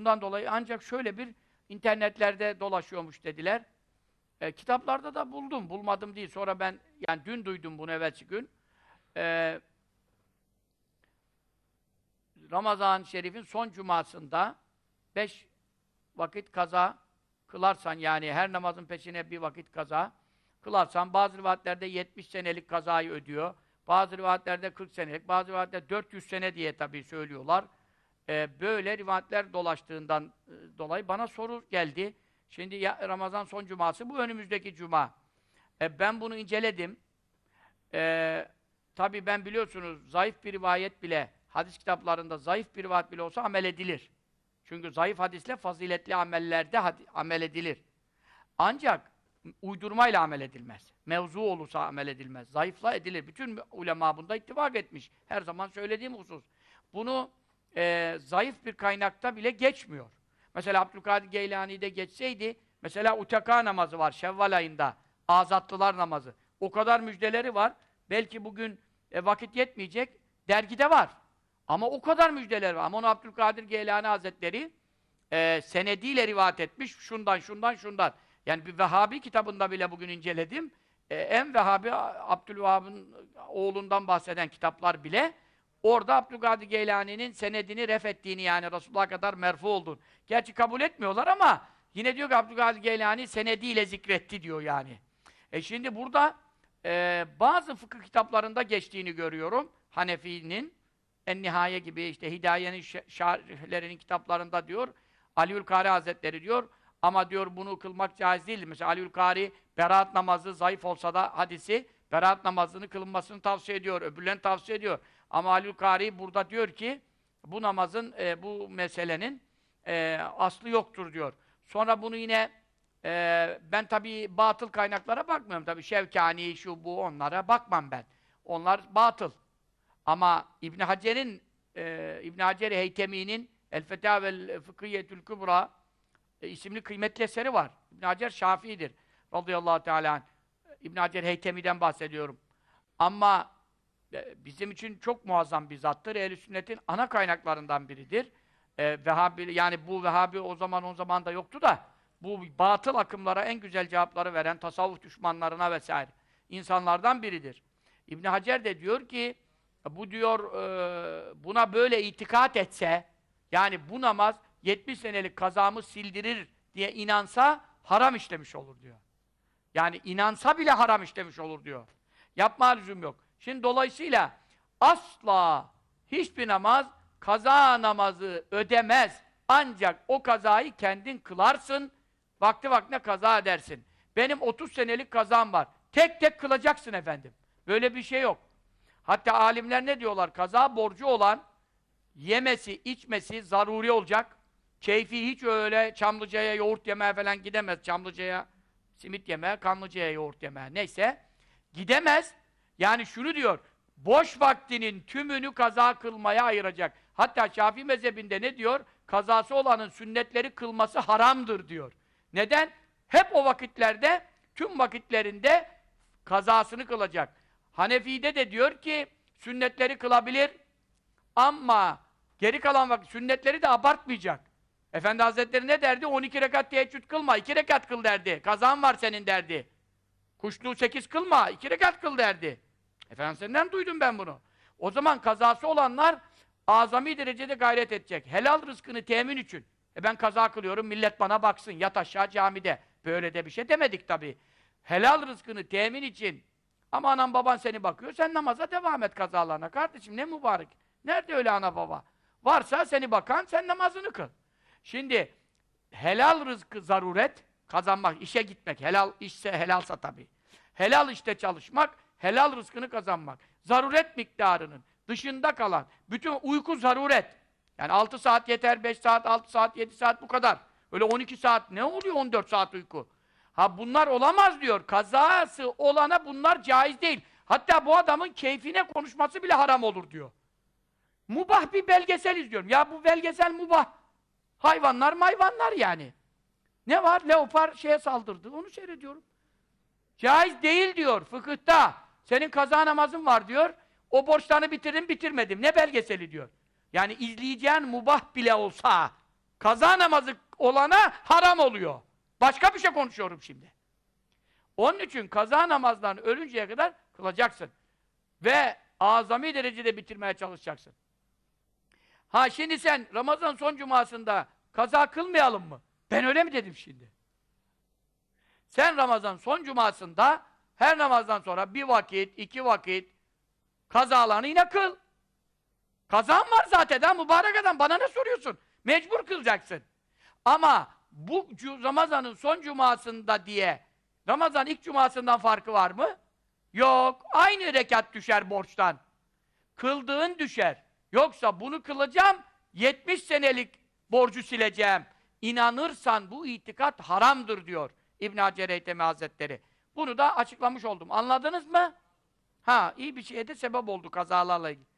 Bundan dolayı ancak şöyle bir internetlerde dolaşıyormuş dediler. E, kitaplarda da buldum, bulmadım değil. Sonra ben, yani dün duydum bunu evvelsi gün. E, Ramazan-ı Şerif'in son cumasında beş vakit kaza kılarsan yani her namazın peşine bir vakit kaza kılarsan bazı rivayetlerde 70 senelik kazayı ödüyor. Bazı rivayetlerde 40 senelik, bazı rivayetlerde 400 sene diye tabii söylüyorlar. Ee, böyle rivayetler dolaştığından e, dolayı bana soru geldi. Şimdi ya, Ramazan son cuması bu önümüzdeki cuma. E, ben bunu inceledim. E, tabii ben biliyorsunuz zayıf bir rivayet bile hadis kitaplarında zayıf bir rivayet bile olsa amel edilir. Çünkü zayıf hadisle faziletli amellerde amel edilir. Ancak uydurmayla amel edilmez. Mevzu olursa amel edilmez. Zayıfla edilir. Bütün ulema bunda ittifak etmiş. Her zaman söylediğim husus. Bunu e, zayıf bir kaynakta bile geçmiyor. Mesela Abdülkadir Geylani'de geçseydi, mesela utaka namazı var Şevval ayında. Azatlılar namazı. O kadar müjdeleri var. Belki bugün e, vakit yetmeyecek. Dergide var. Ama o kadar müjdeler var. Ama onu Abdülkadir Geylani Hazretleri e, senediyle rivayet etmiş. Şundan, şundan, şundan. Yani bir Vehhabi kitabında bile bugün inceledim. E, en Vehhabi Abdülvahhab'ın oğlundan bahseden kitaplar bile orada Abdülkadir Geylani'nin senedini ref ettiğini yani Resulullah'a kadar merfu olduğunu. Gerçi kabul etmiyorlar ama yine diyor ki Abdülkadir Geylani senediyle zikretti diyor yani. E şimdi burada e, bazı fıkıh kitaplarında geçtiğini görüyorum. Hanefi'nin En Nihaye gibi işte Hidaye'nin şerhlerinin kitaplarında diyor Aliül Kari Hazretleri diyor ama diyor bunu kılmak caiz değil. Mesela Aliül Kari beraat namazı zayıf olsa da hadisi beraat namazını kılınmasını tavsiye ediyor. Öbürlerini tavsiye ediyor. Ama Aliül Kari burada diyor ki bu namazın, e, bu meselenin e, aslı yoktur diyor. Sonra bunu yine e, ben tabii batıl kaynaklara bakmıyorum tabii. Şevkani, şu bu onlara bakmam ben. Onlar batıl. Ama İbn Hacer'in e, İbn Hacer Heytemi'nin El Fetavel Fıkhiyetül Kübra e, isimli kıymetli eseri var. İbn Hacer Şafii'dir. Radıyallahu teala. İbn Hacer Heytemi'den bahsediyorum. Ama e, bizim için çok muazzam bir zattır. Ehl-i sünnetin ana kaynaklarından biridir. E, Vehhabi, yani bu Vehhabi o zaman o zaman da yoktu da bu batıl akımlara en güzel cevapları veren tasavvuf düşmanlarına vesaire insanlardan biridir. İbn Hacer de diyor ki bu diyor e, buna böyle itikat etse yani bu namaz 70 senelik kazamı sildirir diye inansa haram işlemiş olur diyor. Yani inansa bile haram işlemiş olur diyor. Yapma lüzum yok. Şimdi dolayısıyla asla hiçbir namaz kaza namazı ödemez. Ancak o kazayı kendin kılarsın, vakti vaktine kaza edersin. Benim 30 senelik kazam var. Tek tek kılacaksın efendim. Böyle bir şey yok. Hatta alimler ne diyorlar? Kaza borcu olan yemesi, içmesi zaruri olacak. Keyfi hiç öyle Çamlıca'ya yoğurt yemeye falan gidemez. Çamlıca'ya simit yemeye, Kanlıca'ya yoğurt yemeye. Neyse. Gidemez. Yani şunu diyor. Boş vaktinin tümünü kaza kılmaya ayıracak. Hatta Şafii mezhebinde ne diyor? Kazası olanın sünnetleri kılması haramdır diyor. Neden? Hep o vakitlerde, tüm vakitlerinde kazasını kılacak. Hanefi'de de diyor ki sünnetleri kılabilir ama geri kalan vakit sünnetleri de abartmayacak. Efendi Hazretleri ne derdi? 12 rekat teheccüd kılma, 2 rekat kıl derdi. Kazan var senin derdi. Kuşluğu 8 kılma, 2 rekat kıl derdi. Efendimiz'den duydum ben bunu. O zaman kazası olanlar azami derecede gayret edecek. Helal rızkını temin için. E ben kaza kılıyorum, millet bana baksın, yat aşağı camide. Böyle de bir şey demedik tabii. Helal rızkını temin için ama anan baban seni bakıyor, sen namaza devam et kazalarına. Kardeşim ne mübarek. Nerede öyle ana baba? Varsa seni bakan, sen namazını kıl. Şimdi helal rızkı zaruret, kazanmak, işe gitmek, helal işse helalsa tabii. Helal işte çalışmak, helal rızkını kazanmak. Zaruret miktarının dışında kalan, bütün uyku zaruret. Yani 6 saat yeter, 5 saat, 6 saat, 7 saat bu kadar. Öyle 12 saat, ne oluyor 14 saat uyku? Ha bunlar olamaz diyor. Kazası olana bunlar caiz değil. Hatta bu adamın keyfine konuşması bile haram olur diyor. Mubah bir belgesel izliyorum. Ya bu belgesel mubah. Hayvanlar mayvanlar yani. Ne var? Leopar şeye saldırdı. Onu seyrediyorum. Caiz değil diyor fıkıhta. Senin kaza namazın var diyor. O borçlarını bitirdim bitirmedim. Ne belgeseli diyor. Yani izleyeceğin mubah bile olsa kaza namazı olana haram oluyor. Başka bir şey konuşuyorum şimdi. Onun için kaza namazlarını ölünceye kadar kılacaksın. Ve azami derecede bitirmeye çalışacaksın. Ha şimdi sen Ramazan son cumasında kaza kılmayalım mı? Ben öyle mi dedim şimdi? Sen Ramazan son cumasında her namazdan sonra bir vakit, iki vakit kazalarını yine kıl. Kazan var zaten ha mübarek adam bana ne soruyorsun? Mecbur kılacaksın. Ama bu Ramazan'ın son cumasında diye Ramazan ilk cumasından farkı var mı? Yok. Aynı rekat düşer borçtan. Kıldığın düşer. Yoksa bunu kılacağım, 70 senelik borcu sileceğim. İnanırsan bu itikat haramdır diyor İbn Hacer Eytemi Hazretleri. Bunu da açıklamış oldum. Anladınız mı? Ha, iyi bir şeye de sebep oldu kazalarla ilgili.